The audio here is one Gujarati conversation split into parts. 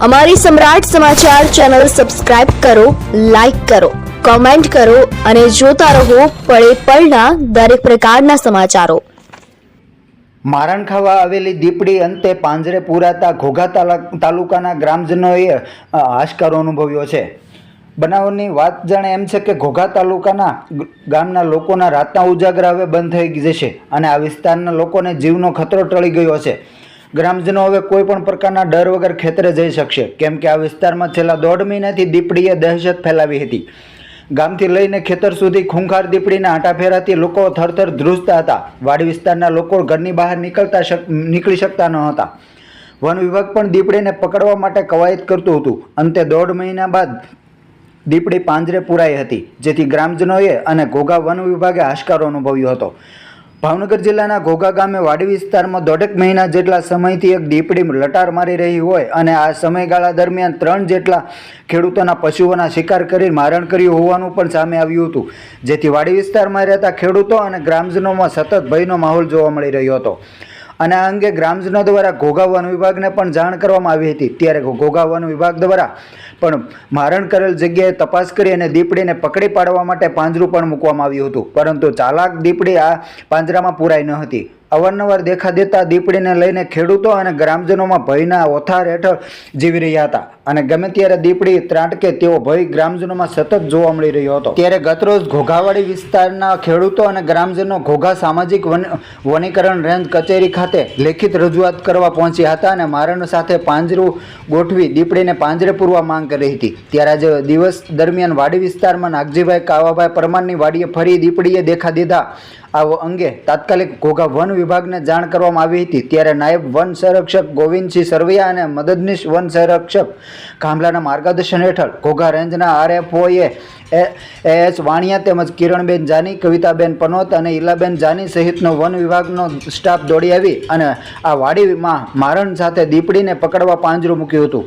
અમારી સમ્રાટ સમાચાર ચેનલ સબસ્ક્રાઇબ કરો, લાઇક કરો, કોમેન્ટ કરો અને જોતા રહો પળે પળના દરેક પ્રકારના સમાચારો. મારણ ખાવા આવેલી દીપડી અંતે પાંજરે પૂરાતા ઘોઘા તાલા- તાલુકાના ગ્રામજનોએ હાશકારો અનુભવ્યો છે. બનાવની વાત જાણે એમ છે કે ઘોઘા તાલુકાના ગામના લોકોના રાતના ઉજાગરા હવે બંધ થઈ જશે અને આ વિસ્તારના લોકોને જીવનો ખતરો ટળી ગયો છે. ગ્રામજનો હવે કોઈ પ્રકારના ડર વગર ખેતરે જઈ શકશે. કેમ કે આ વિસ્તારમાં છેલ્લા દોઢ મહિનાથી દીપડીએ દહેશત ફેલાવી હતી. ગામથી લઈને ખેતર સુધી ખૂંખાર દીપડીના આંટા ફેરાથી લોકો થરથર ધ્રુજતા હતા. વાડી વિસ્તારના લોકો ઘરની બહાર નીકળતા નીકળી શકતા ન હતા. વન વિભાગ પણ દીપડીને પકડવા માટે કવાયત કરતું હતું. અંતે દોઢ મહિના બાદ દીપડી પાંજરે પુરાઈ હતી, જેથી ગ્રામજનોએ અને ઘોઘા વન વિભાગે હાશકારો અનુભવ્યો હતો. ભાવનગર જિલ્લાના ઘોઘા ગામે વાડી વિસ્તારમાં દોઢેક મહિના જેટલા સમયથી એક દીપડી લટાર મારી રહી હોય અને આ સમયગાળા દરમિયાન ત્રણ જેટલા ખેડૂતોના પશુઓના શિકાર કરી મારણ કર્યું હોવાનું પણ સામે આવ્યું હતું. જેથી વાડી વિસ્તારમાં રહેતા ખેડૂતો અને ગ્રામજનોમાં સતત ભયનો માહોલ જોવા મળી રહ્યો હતો. અને આ અંગે ગ્રામજનો દ્વારા ઘોઘા વન વિભાગને પણ જાણ કરવામાં આવી હતી. ત્યારે ઘોઘા વન વિભાગ દ્વારા પણ મારણ કરેલ જગ્યાએ તપાસ કરી અને દીપડીને પકડી પાડવા માટે પાંજરું પણ મૂકવામાં આવ્યું હતું. પરંતુ ચાલાક દીપડી આ પાંજરામાં પુરાઈ ન હતી. અવારનવાર દેખા દેતા દીપડીને લઈને ખેડૂતો અને ગ્રામજનોમાં ભયના ઓથાર હેઠળ જીવી રહ્યા હતા. અને ગમે ત્યારે દીપડી ત્રાટકે તેવો ભય ગ્રામજનોમાં સતત જોવા મળી રહ્યો હતો. ત્યારે ગતરોજ ઘોઘાવાડી વિસ્તારના ખેડૂતો અને ગ્રામજનો ઘોઘા સામાજિક વન, વનીકરણ રેન્જ કચેરી ખાતે લેખિત રજૂઆત કરવા પહોંચ્યા હતા અને મારણ સાથે પાંજરું ગોઠવી દીપડીને પાંજરે પૂરવા માંગ કરી હતી. ત્યારે આજે દિવસ દરમિયાન વાડી વિસ્તારમાં નાગજીભાઈ કાવાભાઈ પરમારની વાડીએ ફરી દીપડીએ દેખા દીધા. આ અંગે તાત્કાલિક ઘોઘા વન વિભાગને જાણ કરવામાં આવી હતી ત્યારે નાયબ વન સંરક્ષક ગોવિંદસિંહ સરવૈયા અને મદદનીશ વન સંરક્ષક કામલાના માર્ગદર્શન હેઠળ ઘોઘા રેન્જના આરએફઓએ એસ વાણિયા તેમજ કિરણબેન જાની, કવિતાબેન પનોત અને ઈલાબેન જાની સહિતનો વન વિભાગનો સ્ટાફ દોડી આવી અને આ વાડીમાં મારણ સાથે દીપડીને પકડવા પાંજરું મૂક્યું હતું.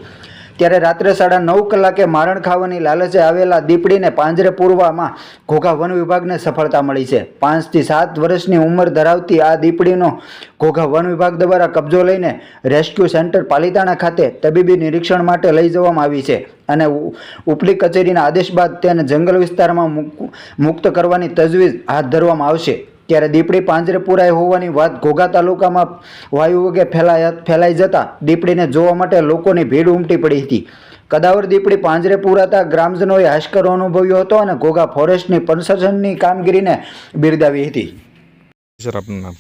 ત્યારે રાત્રે સાડા નવ કલાકે મારણ ખાવાની લાલચે આવેલા દીપડીને પાંજરે પૂરવામાં ઘોઘા વન વિભાગને સફળતા મળી છે. પાંચથી સાત વર્ષની ઉંમર ધરાવતી આ દીપડીનો ઘોઘા વન વિભાગ દ્વારા કબજો લઈને રેસ્ક્યુ સેન્ટર પાલિતાણા ખાતે તબીબી નિરીક્ષણ માટે લઈ જવામાં આવી છે અને ઉપલી કચેરીના આદેશ બાદ તેને જંગલ વિસ્તારમાં મુક- મુક્ત કરવાની તજવીજ હાથ ધરવામાં આવશે. ત્યારે દીપડી પાંજરે પુરાઈ હોવાની વાત ઘોઘા તાલુકામાં વાયુ વગે ફેલાય ફેલાઈ જતા દીપડીને જોવા માટે લોકોની ભીડ ઉમટી પડી હતી. કદાવર દીપડી પાંજરે પુરાતા ગ્રામજનોએ હાશકરો અનુભવ્યો હતો અને ઘોઘા ફોરેસ્ટની પ્રશાસનની કામગીરીને બિરદાવી હતી. સર આપનું નામ?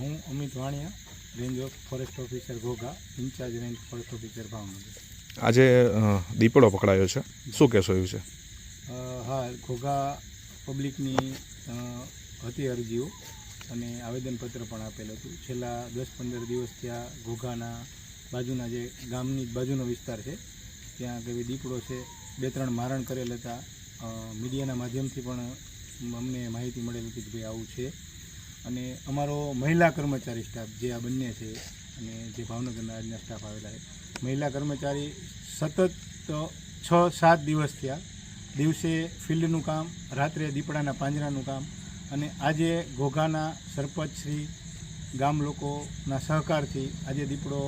હું Amit Vaniya range of forest officer Ghogha incharge range forest officer Bhavnagar. આજે દીપડો પકડાયો છે. શું કહેશો એ છે હા ઘોઘા પબ્લિકની હતી અરજીઓ અને આવેદનપત્ર પણ આપેલું હતું. છેલ્લા દસ પંદર દિવસથી આ ઘોઘાના બાજુના જે ગામની બાજુનો વિસ્તાર છે, ત્યાં કેવી દીપડો છે. બે ત્રણ મારણ કરેલ હતા. મીડિયાના માધ્યમથી પણ અમને માહિતી મળેલી હતી કે ભાઈ આવું છે. અને અમારો મહિલા કર્મચારી સ્ટાફ જે આ બંને છે અને જે ભાવનગરના આજના સ્ટાફ આવેલા છે, મહિલા કર્મચારી સતત છ સાત દિવસ થયા. દિવસે ફિલ્ડનું કામ, રાત્રે દીપડાના પાંજરાનું કામ અને આજે ઘોઘાના સરપંચશ્રી ગામ લોકોના સહકારથી આજે દીપડો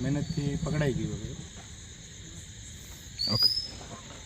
મહેનતથી પકડાઈ ગયો છે.